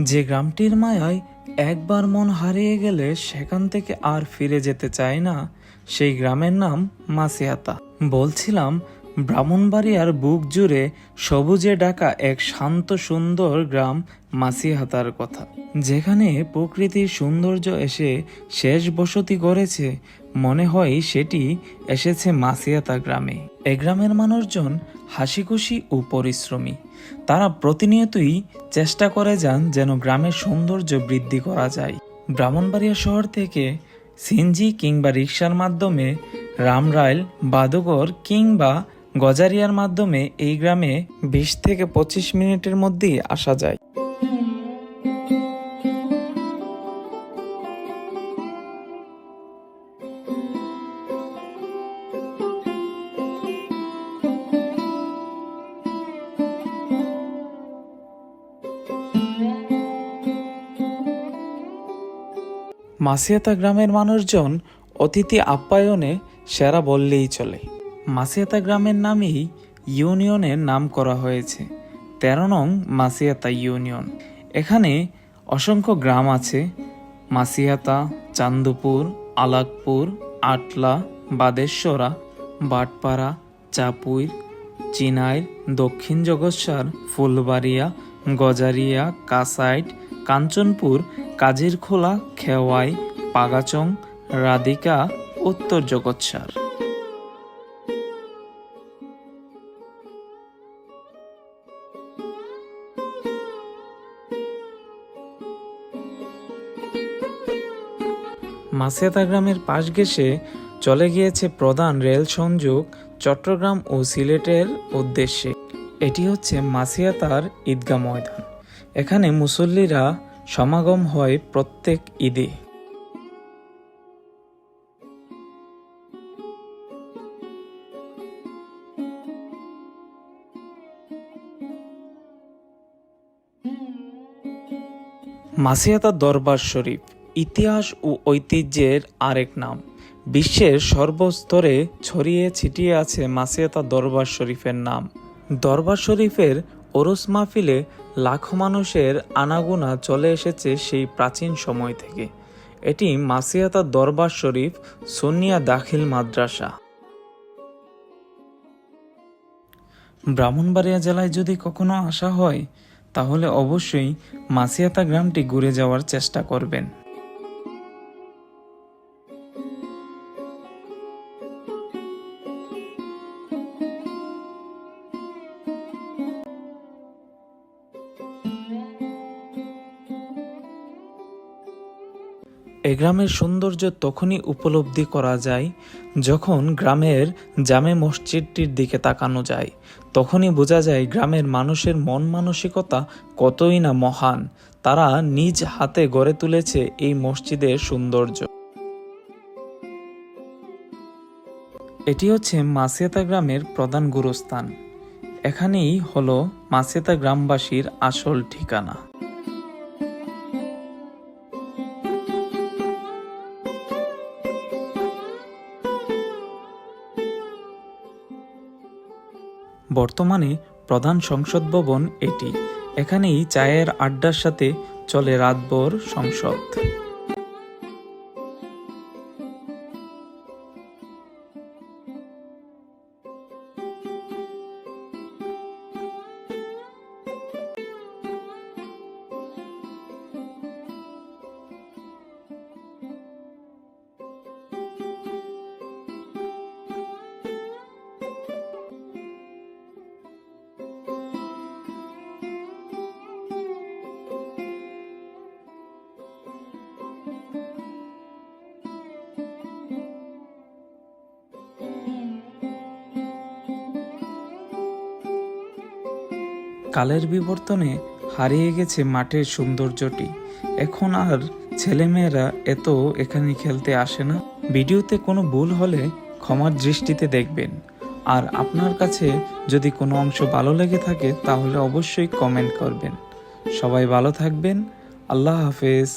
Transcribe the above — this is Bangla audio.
যে গ্রামটির মায়ায় একবার মন হারিয়ে গেলে সেখান থেকে আর ফিরে যেতে চায় না, সেই গ্রামের নাম মাসিয়াতা। বলছিলাম, ব্রাহ্মণবাড়িয়ার বুক জুড়ে সবুজে ডাকা এক শান্ত সুন্দর গ্রাম মাসিহাতার কথা। যেখানে প্রকৃতির সৌন্দর্য এসে শেষ বসতি করেছে মনে হয় সেটি এসেছে মাসিয়াতা গ্রামে। এ গ্রামের মানুষজন হাসিখুশি ও পরিশ্রমী। তারা প্রতিনিয়তই চেষ্টা করে যান যেন গ্রামের সৌন্দর্য বৃদ্ধি করা যায়। ব্রাহ্মণবাড়িয়া শহর থেকে সিনজি কিংবা রিক্সার মাধ্যমে রামরাইল বাদুগর কিংবা গজারিয়ার মাধ্যমে এই গ্রামে বিশ থেকে পঁচিশ মিনিটের মধ্যেই আসা যায়। মাসিয়াতা গ্রামের মানুষজন অতিথি আপ্যায়নে সেরা বললেই চলে। মাসিয়াতা গ্রামের নামেই ইউনিয়নের নাম করা হয়েছে। তেরো নং মাসিয়াতা ইউনিয়ন। এখানে অসংখ্য গ্রাম আছে। মাসিয়াতা, চান্দুপুর, আলাকপুর, আটলা, বাদেশ্বরা, বাটপাড়া, চাপুইর চিনাইর দক্ষিণ জগৎসার, ফুলবাড়িয়া, গজারিয়া কাসাইট কাঞ্চনপুর, কাজিরখোলা, খেওয়াই, পাগাচং, রাধিকা, উত্তর জগৎসার। মাসিয়াতা গ্রামের পাশ ঘেঁষে চলে গিয়েছে প্রধান রেল সংযোগ চট্টগ্রাম ও সিলেটের উদ্দেশ্যে। এটি হচ্ছে মাসিয়াতার ঈদগাহ ময়দান। এখানে মুসল্লিরা সমাগম হয় প্রত্যেক ঈদে। মাসিয়াতা দরবার শরীফ ইতিহাস ও ঐতিহ্যের আরেক নাম। বিশ্বের সর্বস্তরে ছড়িয়ে ছিটিয়ে আছে মাসিয়াতা দরবার শরীফের নাম। দরবার শরীফের ওরস মাহফিলে লাখো মানুষের আনাগোনা চলে এসেছে সেই প্রাচীন সময় থেকে। এটি মাসিয়াতা দরবার শরীফ সোনিয়া দাখিল মাদ্রাসা। ব্রাহ্মণবাড়িয়া জেলায় যদি কখনো আসা হয়, তাহলে অবশ্যই মাসিয়াতা গ্রামটি ঘুরে যাওয়ার চেষ্টা করবেন। এ গ্রামের সৌন্দর্য তখনই উপলব্ধি করা যায় যখন গ্রামের জামে মসজিদটির দিকে তাকানো যায়। তখনই বোঝা যায় গ্রামের মানুষের মন মানসিকতা কতই না মহান। তারা নিজ হাতে গড়ে তুলেছে এই মসজিদের সৌন্দর্য। এটি হচ্ছে মাসিয়াতা গ্রামের প্রধান গুরুস্থান। এখানেই হলো মাসিয়াতা গ্রামবাসীর আসল ঠিকানা। বর্তমানে প্রধান সংসদ ভবন এটি। এখানেই চায়ের আড্ডার সাথে চলে রাতভর সংসদ। কালের বিবর্তনে হারিয়ে গেছে মাঠের সৌন্দর্যটি। এখন আর ছেলেমেয়েরা এত এখানে খেলতে আসে না। ভিডিওতে কোনো ভুল হলে ক্ষমার দৃষ্টিতে দেখবেন। আর আপনার কাছে যদি কোনো অংশ ভালো লেগে থাকে, তাহলে অবশ্যই কমেন্ট করবেন। সবাই ভালো থাকবেন। আল্লাহ হাফেজ।